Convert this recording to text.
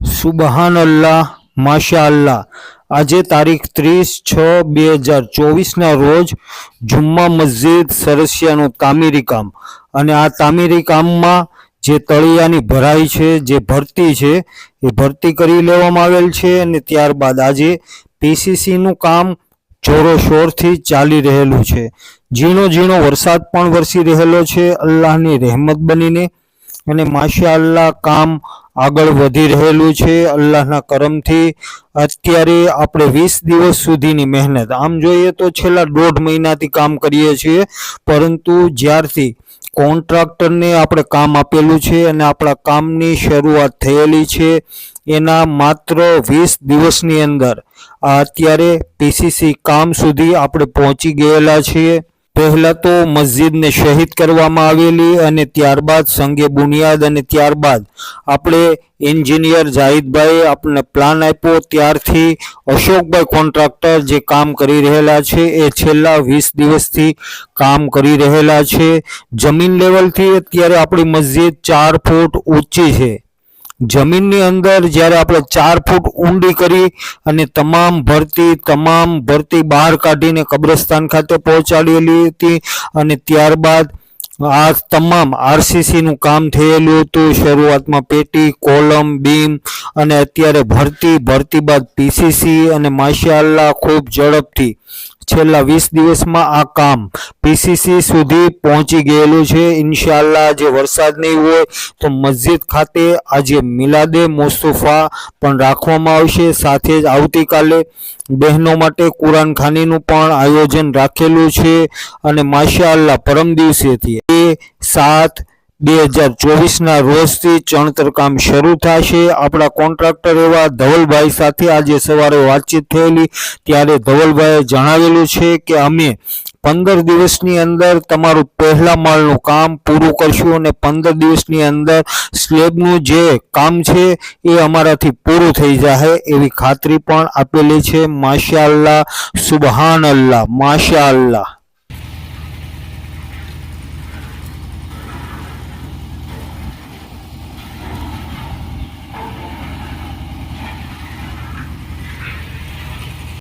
સુબહાન અલ્લાહ Masha અલ્લાહ આજે તારીખ ત્રીસ છ બે હજાર ચોવીસના રોજ જુમ્મા મસ્જિદ સરસિયાનું તામીરી કામ અને આ તામીરી કામમાં જે તળિયાની ભરાઈ છે, જે ભરતી છે, એ ભરતી કરી લેવામાં આવેલ છે અને ત્યારબાદ આજે પીસીસીનું કામ જોરોશોરથી ચાલી રહેલું છે. ઝીણો ઝીણો વરસાદ પણ વરસી રહેલો છે. અલ્લાહની રહેમત બનીને. અને માશા અલ્લાહ કામ આગળ વધી રહેલું છે અલ્લાહના કરમથી. અત્યારે આપણે વીસ દિવસ સુધીની મહેનત. આમ જોઈએ તો છેલ્લા દોઢ મહિનાથી કામ કરીએ છીએ, પરંતુ જ્યારથી કોન્ટ્રાક્ટરને આપણે કામ આપેલું છે અને આપણા કામની શરૂઆત થયેલી છે, એના માત્ર વીસ દિવસની અંદર અત્યારે પીસીસી કામ સુધી આપણે પહોંચી ગયેલા છીએ. પહેલા તો મસ્જિદને શહીદ કરવામાં આવેલી અને ત્યારબાદ સંગે બુનિયાદ અને ત્યારબાદ આપણે એન્જિનિયર જાહિદભાઈ આપણને પ્લાન આપ્યો. ત્યારથી અશોકભાઈ કોન્ટ્રાક્ટર જે કામ કરી રહેલા છે, એ છેલ્લા વીસ દિવસથી કામ કરી રહેલા છે. જમીન લેવલથી અત્યારે આપણી મસ્જિદ ચાર ફૂટ ઊંચી છે. જમીનની અંદર જ્યારે આપણે ચાર ફૂટ ઊંડી કરી અને તમામ ભરતી તમામ ભરતી બહાર કાઢીને કબ્રસ્તાન ખાતે પહોંચાડેલી હતી અને ત્યારબાદ આ તમામ આરસીસી નું કામ થયેલું હતું. શરૂઆતમાં પેટી, કોલમ, બીમ અને અત્યારે ભરતી ભરતી બાદ પીસીસી અને માશાલ્લા ખૂબ ઝડપથી. છેલ્લા વીસ દિવસમાં આ કામ પીસીસી સુધી પહોંચી ગયેલું છે. ઇન્શાલ્લાહ જે વરસાદ નહીં હોય તો મસ્જિદ ખાતે આજે મિલાદે મુસ્તફા પણ રાખવામાં આવશે. સાથે જ આવતીકાલે બહેનો માટે કુરાન ખાનીનું પણ આયોજન રાખેલું છે અને માશા અલ્લાહ પરમ દિવસેથી. એ સાત બે હજાર ચોવીસના રોજથી ચણતર કામ શરૂ થશે. આપણા કોન્ટ્રાક્ટર એવા ધવલભાઈ સાથે આજે સવારે વાતચીત થયેલી. ત્યારે ધવલભાઈએ જણાવેલું છે કે અમે પંદર દિવસની અંદર તમારું પહેલા માળનું કામ પૂરું કરશું અને પંદર દિવસની અંદર સ્લેબનું જે કામ છે એ અમારાથી પૂરું થઈ જાય એવી ખાતરી પણ આપેલી છે. માશા અલ્લાહ સુબહાન અલ્લાહ માશા અલ્લાહ